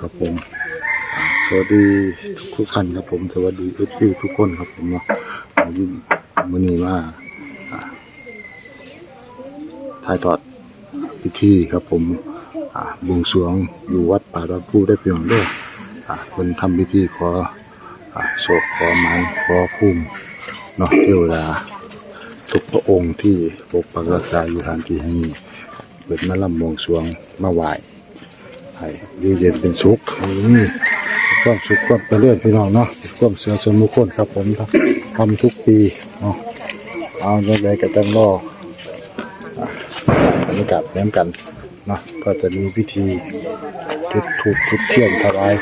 ครับผม สวัสดีทุกท่านครับผม สวัสดีเอฟซีทุกคนครับผมเนาะวันนี้มื้อนี้มาอ่าถ่ายทอดพิธีครับผมบวงสรวงอยู่วัดป่าดอนผู้ได้เพียงเด้ออ่าคนทำพิธีขอโศกขอหมายขอภูมิเนาะเทวดาทุกพระองค์ที่ปกปักรักษาอยู่ทางที่แห่งนี้เปิดมาลำบวงสรวงมาไหว้ ให้อยู่เย็นเป็นสุขให้มีความสุขความเจริญพี่น้องเนาะความเสือสมุขคนครับ ผมทำทำทุกปีเนาะเอาอย่างไรก็ต้องรอบรรยากาศเหมือนกันเนาะก็จะมีพิธีจุดถูกจุดเทียนถวาย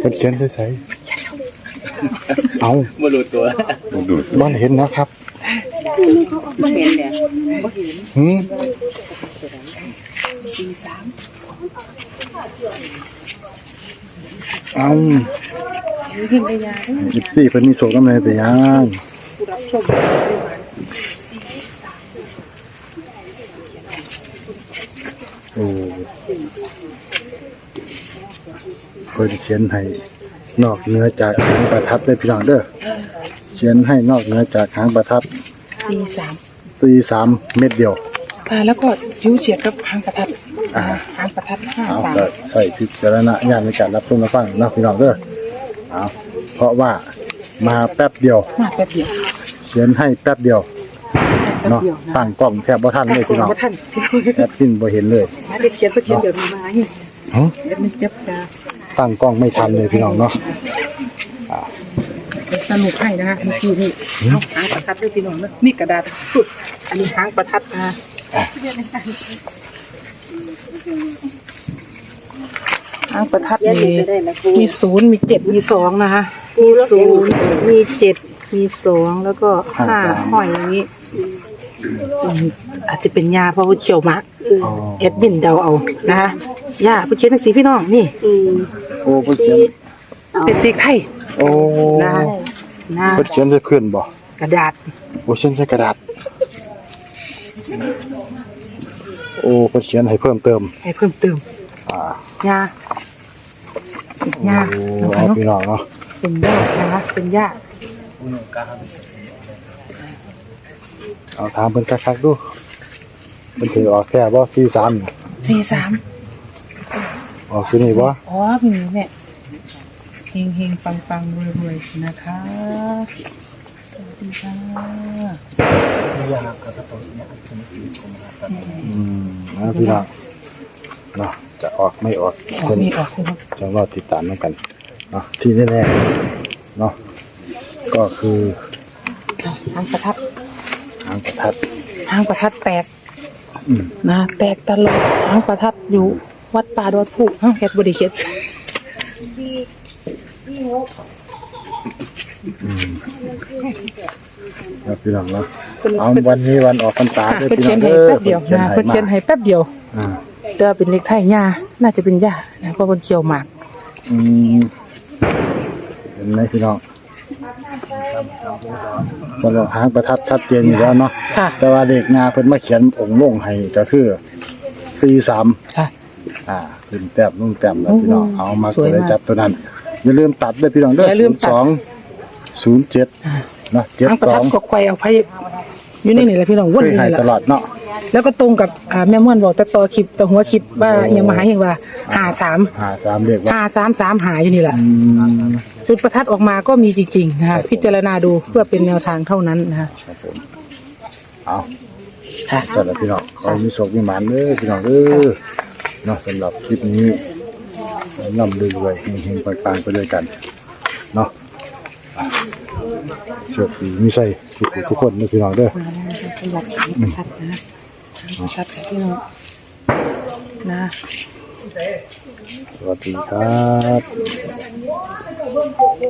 เพิ่นเขียนใส่ๆเอามารู้ตัวบ่เห็นนะครับบ่เห็นเนี่ยหืมเอาสิบสี่เพิ่นมีโศกกำไรไปยังโอ้ เพิ่นเขียนให้นอกเหนือจากหางประทัดได้อพี่น้องเด้อเขียนให้นอกเหนือจากหางประทัดสี่สามสี่สามเม็ดเดียว อ่าแล้วก็จิ้วเฉียดกับหางประทัดอ่า หางประทัดห้าเอาสาม ก็ใส่พิจารณญาณในการรับชมรับฟังเนาะพี่น้องเด้อเอาเพราะว่ามาแป๊บเดียว มาแป๊บเดียวเขียนให้แป๊บเดียวแป๊บเนาะเดียวนะตั้งกล้องแทบบ่ทันเลยพี่น้องว่าท่านแอดพินบ่เห็นเลย มาเด็กเขียนก็เขียนเดี๋ยวนี้มาให้ หึเดี๋ยวมันเจ็บตาตั้งกล้องไม่ทันเลยพี่น้องเนาะสนุกให้นะคะเมื่อกี้นี่เอาหางประทัดด้วยพี่น้องนะมีกระดาษปุดอันนี้หางประทัดนะหางประทัดยันมีไปได้นะครูมีศูนย์มีเจ็ดมีสองนะคะมีศูนย์มีเจ็ดมีสองแล้วก็ห้าห้อยอย่างนี้ อืมอาจจะเป็นยาเพราะว่าเขียวมากอ๋อเอ็ดบินเดาเอานะคะยาผู้เขียนหนังสือพี่น้องนี่ อืมโอ้เพิ่นเขียนเป็นติ๊กไทยโอ้นะนะเพิ่นเขียนใส่เพื่อนบ่กระดาษโอ้เขียนใส่กระดาษ โอ้เพิ่นเขียนให้เพิ่มเติม ให้เพิ่มเติมอ่ายายาโอ้นะคะเอาเนาะพี่น้องเนาะเป็นยานะคะเป็นยา เอาถามเพิ่นคักๆดูเพิ่นถือออกแค่บ่43นี่สี่สามออกคือนี่บ่อ๋อมีเนี่ยเฮงเฮงปังปังรวยรวยๆนะคะสวัสดีค่ะอืมนะพี่น้องเนาะจะออกไม่ออกออกเพิ่นมีออกเลยครับจะรอติดตามน้ำกันเนาะที่แน่ๆเนาะก็คือหางประทัดหางประทัดหางประทัดแตกอืมนะแตกตลอดหางประทัดอยู่วัดป่าดอนผูกห้างแคทบริเคิดครับพี่น้องเนาะเอาวันนี้วันออกพรรษาค่ะด้วยเพิ่นพี่น้เขีอยนงให้เด้อแป๊บเดียวนะเพิ่นเขียนให้แป๊บเดียวอ่าแต่ว่าเป็นเลขไทยย่าน่าจะเป็นย่านะเพราะมันเขียวหมาก อืมเห็นไหมพี่น้อง สำหรับหางประทัดชัดเจนอยู่แล้วเนาะค่ะ แต่ว่าเลขงาเพิ่นมาเขียนองค์ลงให้ก็คือ43ค่ะ อ่าขึ้นแต้มนุ่งแต้มแล้วพี่น้องโอ้โหเอามาสวยก็เลยมากจับตัวนั้นอย่าลืมตัดด้วยพี่น้องเด้ออย่าลืมตัด สองศูนย์เจ็ดนะเจ็ดหางประสอทัดงก็ไกวเอาไปอยู่ในนี่แหละพี่น้องเควนยอยู่ใหายนี่แหตลอละดเนาะ แล้วก็ตรงกับอ่าแม่ม่วนบอกแต่ต่อคลิปต่อหัวคลิปว่ายังมาหาอย่างว่าหาสามหาสามเรียกว่าหาสามสามหาอยู่นี่แหละอืม จุดประทัดออกมาก็มีจริงๆนะครัคะบพิจารณาดูเพื่อเป็นแนวทางเท่านั้นนะคะครับผมเอาค่ะสำหรับพี่น้องขอให้มีโชคมีหมานเด้อพี่น้องเด้อเนาะสำหรับคลิปนี้นำรวยๆเฮงๆปังๆไปด้วยกันเนาะอะโชคดีมีใส่ทุกทุกคนนะพี่น้องเด้อมาแล้วนะคะขยับหางประทัดนะหางประทัดค่ะพี่น้องนะ สวัสดีครับ